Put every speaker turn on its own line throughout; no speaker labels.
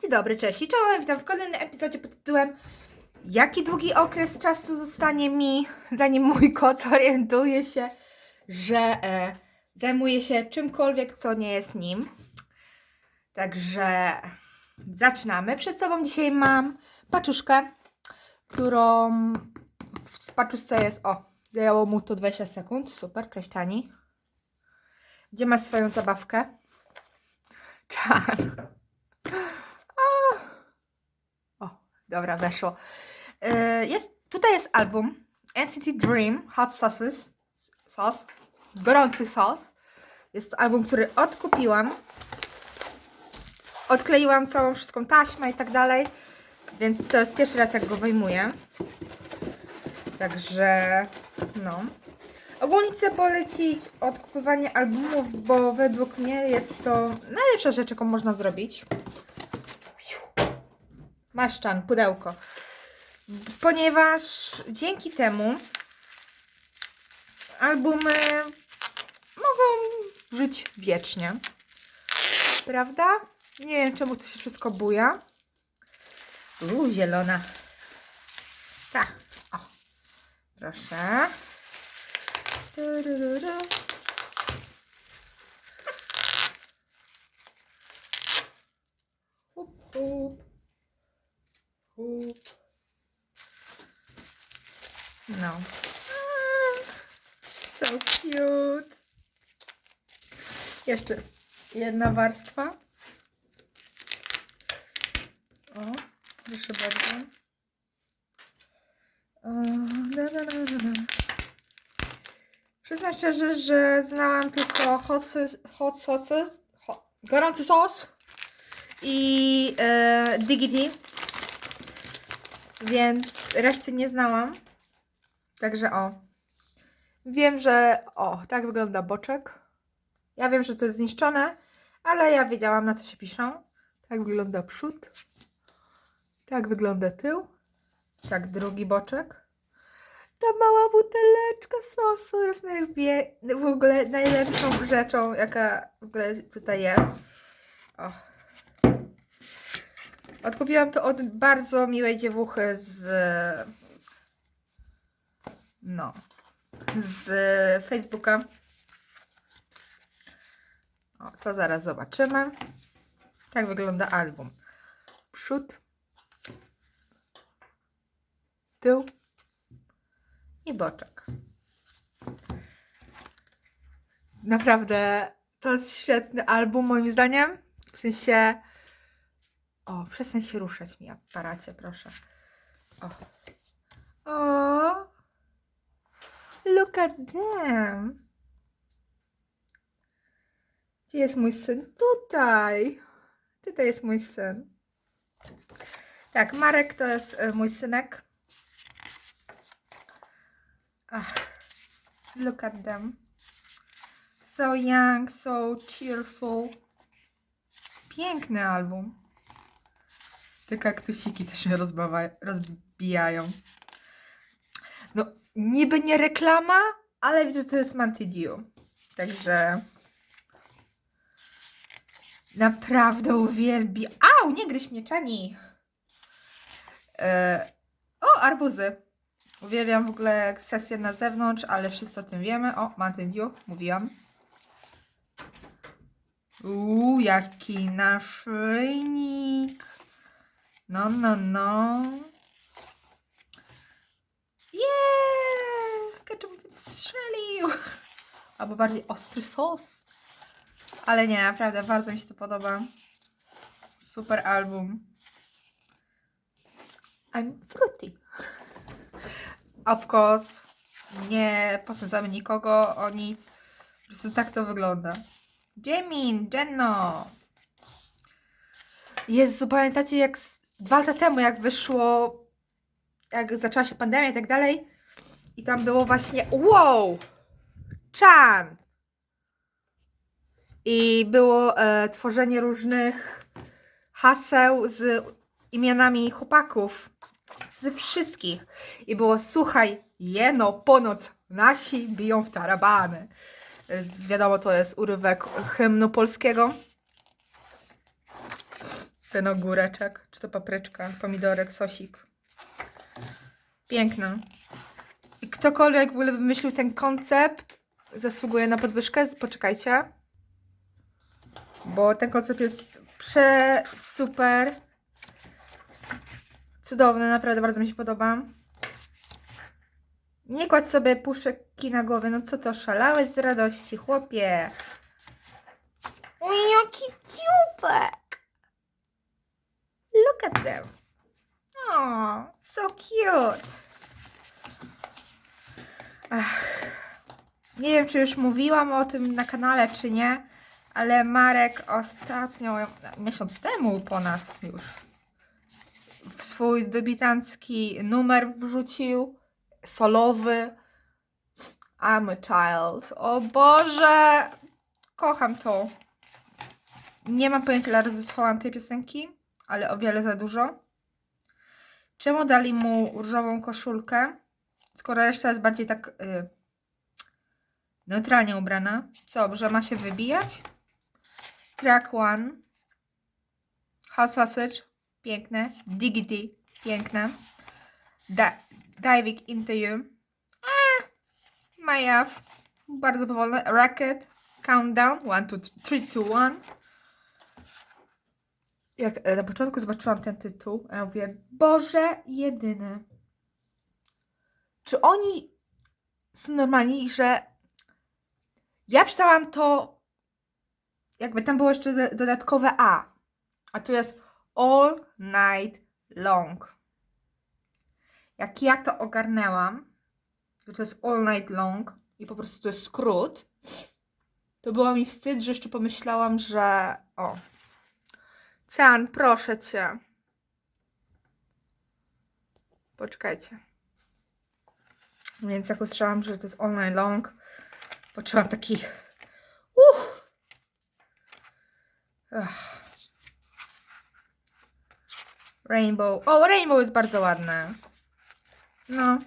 Dzień dobry, cześć i czołem, witam w kolejnym epizodzie pod tytułem Jaki długi okres czasu zostanie mi, zanim mój kot zorientuje się, że e, zajmuje się czymkolwiek, co nie jest nim. Także zaczynamy. Przed sobą dzisiaj mam paczuszkę, którą w paczuszce jest, o, zajęło mu to 20 sekund, super, cześć Tani. Gdzie ma swoją zabawkę? Czan. O, dobra, weszło. E, Jest, tutaj jest album NCT Dream Hot Sauces. Sos. Gorący sos. Jest to album, który odkupiłam. Odkleiłam całą wszystką taśmę i tak dalej. Więc to jest pierwszy raz, jak go wyjmuję. Także, no. Ogólnie chcę polecić odkupywanie albumów, bo według mnie jest to najlepsza rzecz, jaką można zrobić. Maszczan, pudełko. Ponieważ dzięki temu albumy mogą żyć wiecznie. Prawda? Nie wiem, czemu to się wszystko buja. Uuu, zielona. Tak. O. Proszę. Turururu. Hup. No. So cute. Jeszcze jedna warstwa. O, proszę bardzo. O, da, da, da, da, da. Przyznam szczerze, że znałam tylko hot, hot sauces, hot, gorący sos i e, Diggity, więc reszty nie znałam. Także o. Wiem, że o, tak wygląda boczek. Ja wiem, że to jest zniszczone, ale ja wiedziałam na co się piszą. Tak wygląda przód. Tak wygląda tył. Tak drugi boczek. Ta mała buteleczka sosu jest najwie... w ogóle najlepszą rzeczą, jaka w ogóle tutaj jest. O. Odkupiłam to od bardzo miłej dziewuchy z... No. Z Facebooka. O, to zaraz zobaczymy. Tak wygląda album. Przód. Tył i boczek. Naprawdę to jest świetny album moim zdaniem. W sensie. O, przestań się ruszać mi aparacie, proszę. O. O. Look at them. Gdzie jest mój syn? Tutaj. Tutaj jest mój syn. Tak, Marek to jest e, mój synek. Ach, look at them. So young, so cheerful. Piękny album. Te kaktusiki też mnie rozbawa- rozbijają. No, niby nie reklama, ale widzę, to jest Mantidiu. Także naprawdę uwielbiam. Au, nie gryź mnie, Czani. E, o, arbuzy. Uwielbiam w ogóle sesję na zewnątrz, ale wszyscy o tym wiemy. O, Mountain mówiłam. Uuu, jaki naszyjnik. No, no, no. Jeee! Ketchup strzelił. Albo bardziej ostry sos. Ale nie, naprawdę, bardzo mi się to podoba. Super album. I'm fruity. Of course, nie posadzamy nikogo o nic. Po prostu tak to wygląda. Jamin, Jenno. Jezu, pamiętacie jak dwa lata temu, jak wyszło, jak zaczęła się pandemia i tak dalej, i tam było właśnie wow, Chan. I było e, tworzenie różnych haseł z imionami chłopaków. Ze wszystkich. I było słuchaj, jeno, ponoć nasi biją w tarabany. Wiadomo, to jest urywek hymnu polskiego. Ten ogóreczek, czy to papryczka, pomidorek, sosik. Piękne. I ktokolwiek w ogóle wymyślił ten koncept, zasługuje na podwyżkę. Poczekajcie. Bo ten koncept jest prze super. Cudowny, naprawdę bardzo mi się podoba. Nie kładź sobie puszeki na głowie. No co to, szalałeś z radości, chłopie. Oj, jaki dziubek. Look them. Oh, so cute. Ach. Nie wiem, czy już mówiłam o tym na kanale, czy nie, ale Marek ostatnio, miesiąc temu ponad już, swój debiutancki numer wrzucił, solowy. I'm a child. O Boże! Kocham to. Nie mam pojęcia, ile razy słuchałam tej piosenki, ale o wiele za dużo. Czemu dali mu różową koszulkę, skoro reszta jest bardziej tak y, neutralnie ubrana? Co, że ma się wybijać? Track one. Hot sausage. Piękne. Diggity. Piękne. Da diving into you. Eh, Majaw. Bardzo powolne. Racket. Countdown. One, two, three, two, one. Jak e, na początku zobaczyłam ten tytuł, ja mówię, Boże jedyny. Czy oni są normalni, że ja czytałam to, jakby tam było jeszcze do- dodatkowe A, a tu jest All Night Long. Jak ja to ogarnęłam, że to jest All Night Long i po prostu to jest skrót, to było mi wstyd, że jeszcze pomyślałam, że o, Can, proszę cię. Poczekajcie. Więc jak usłyszałam, że to jest night long, poczułam taki uff. Ach. Rainbow. O, rainbow jest bardzo ładne. No.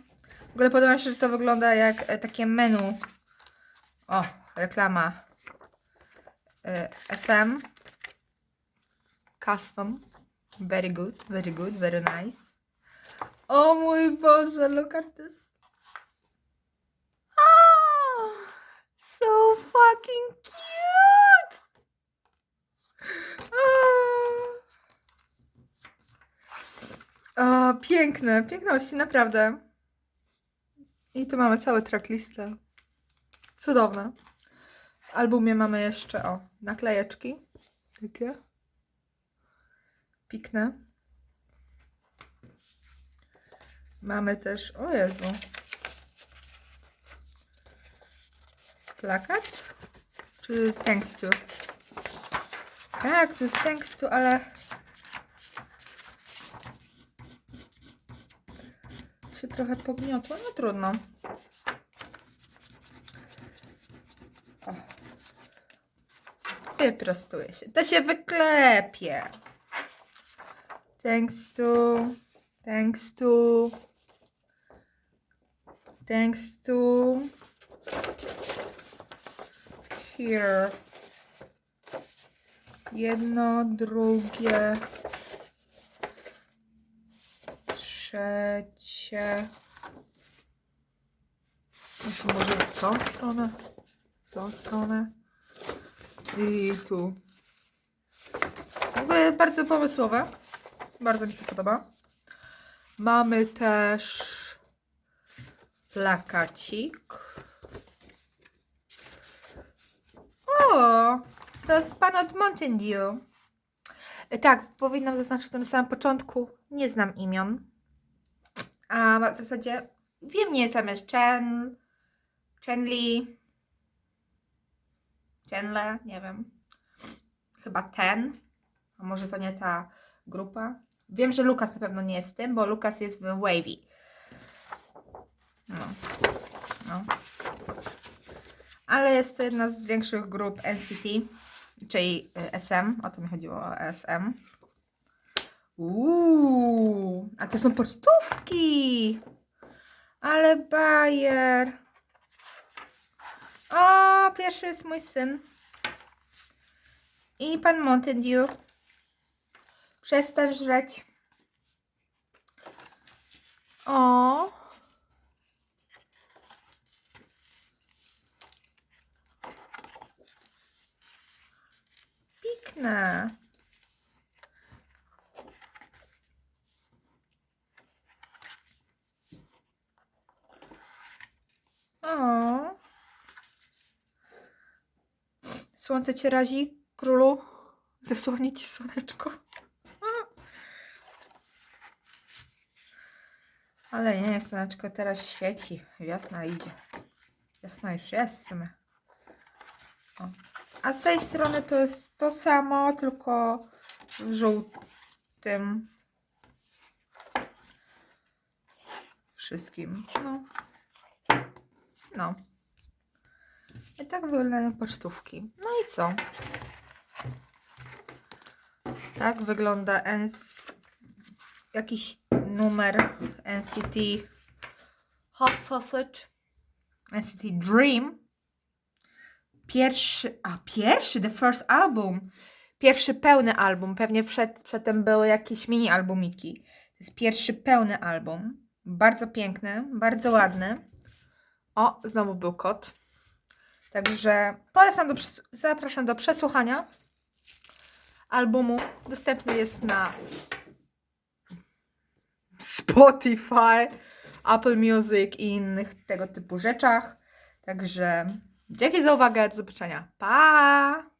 W ogóle podoba mi się, że to wygląda jak e, takie menu. O, reklama. E, SM. Custom. Very good, very good, very nice. O mój Boże, look at this. So fucking cute. Ah. O, piękne, piękności, naprawdę. I tu mamy całe tracklistę. Cudowne. W albumie mamy jeszcze, o, naklejeczki. Takie. Piknę. Mamy też, o Jezu. Plakat? Czy thanks to? Tak, to jest thanks to, ale... Się trochę pogniotło, no trudno. O. Wyprostuje się. To się wyklepie. Thanks to. Thanks to. Thanks to. Here. Jedno, drugie. Trzecie. To może w tą stronę. W tą stronę. I tu. W ogóle bardzo pomysłowe. Bardzo mi się podoba. Mamy też plakacik. O, to jest pan od Mountain Dew. Tak, powinnam zaznaczyć to na samym początku. Nie znam imion. A w zasadzie wiem, nie jestem jest Chen, Chen Li, Chenle, nie wiem. Chyba Ten. A może to nie ta grupa? Wiem, że Lukas na pewno nie jest w tym, bo Lukas jest w Wavy. No. no. Ale jest to jedna z większych grup NCT, czyli y, SM. O to mi chodziło o SM. Uuu, a to są pocztówki. Ale bajer. O, pierwszy jest mój syn. I pan Mountain Dew. Przestań żreć. O. Piękne. O. Słońce cię razi, królu. Zasłoni ci słoneczko. Ale nie, słoneczko teraz świeci. Wiosna idzie. Wiosna już jest w sumie. O. A z tej strony to jest to samo, tylko w żółtym. Wszystkim. No. No. I tak wyglądają pocztówki. No i co? Tak wygląda NC... jakiś numer NCT Hot Sausage. NCT Dream. Pierwszy, a pierwszy, the first album. Pierwszy pełny album. Pewnie przed, przedtem były jakieś mini albumiki. To jest pierwszy pełny album. Bardzo piękny, bardzo ładny. O, znowu był kot. Także polecam do, zapraszam do przesłuchania albumu. Dostępny jest na Spotify, Apple Music i innych tego typu rzeczach. Także dzięki za uwagę. Do zobaczenia. Pa!